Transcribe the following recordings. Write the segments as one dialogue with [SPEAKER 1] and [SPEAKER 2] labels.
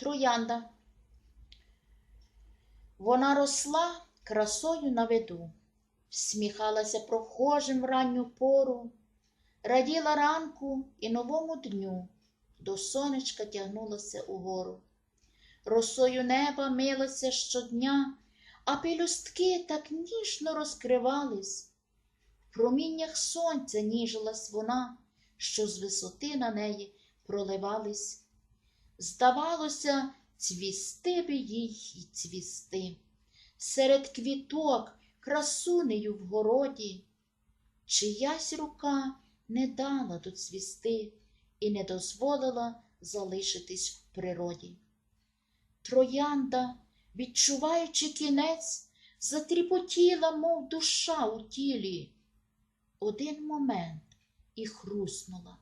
[SPEAKER 1] Троянда. Вона росла красою на виду, всміхалася прохожим ранню пору, раділа ранку і новому дню, до сонечка тягнулася угору. Росою неба милася щодня, а пелюстки так ніжно розкривались. В проміннях сонця ніжилась вона, що з висоти на неї проливались. Здавалося, цвісти би їй і цвісти. Серед квіток красунею в городі, чиясь рука не дала доцвісти і не дозволила залишитись в природі. Троянда, відчуваючи кінець, затріпотіла, мов душа у тілі. Один момент і хруснула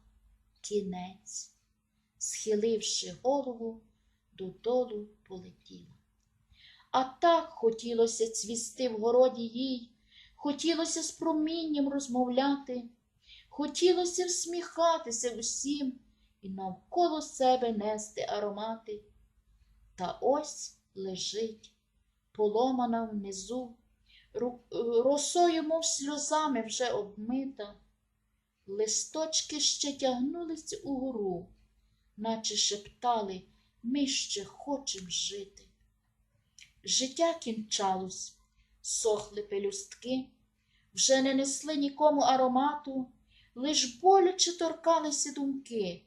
[SPEAKER 1] кінець, схиливши голову, додолу полетіла. А так хотілося цвісти в городі їй, хотілося з промінням розмовляти, хотілося всміхатися усім і навколо себе нести аромати. Та ось лежить, поломана внизу, росою, мов сльозами вже обмита. Листочки ще тягнулись угору, наче шептали, ми ще хочем жити. Життя кінчалось, сохли пелюстки, вже не несли нікому аромату, лиш боляче торкалися думки.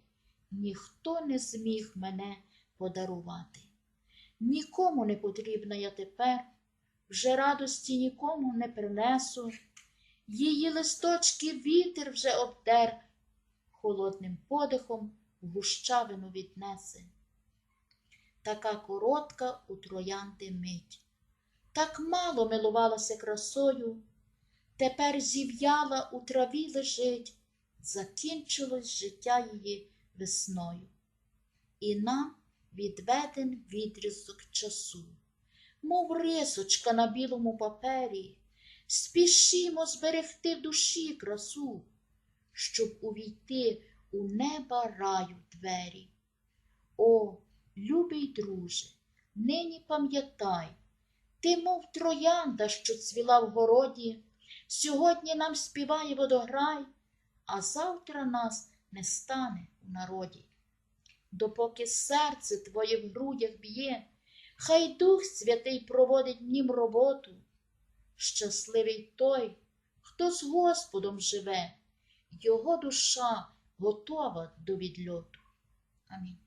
[SPEAKER 1] Ніхто не зміг мене подарувати. Нікому не потрібна я тепер, вже радості нікому не принесу. Її листочки вітер вже обтер, холодним подихом гущавину віднесе. Така коротка у троянди мить, так мало милувалася красою, тепер зів'яла у траві лежить, закінчилось життя її весною. І нам відведен відрізок часу, мов рисочка на білому папері, спішімо зберегти душі красу, щоб увійти у неба раю двері. О, любий друже, нині пам'ятай, ти, мов троянда, що цвіла в городі, сьогодні нам співає водограй, а завтра нас не стане у народі. Допоки серце твоє в грудях б'є, хай Дух Святий проводить нім роботу. Щасливий той, хто з Господом живе, його душа готова до відльоту. Амінь.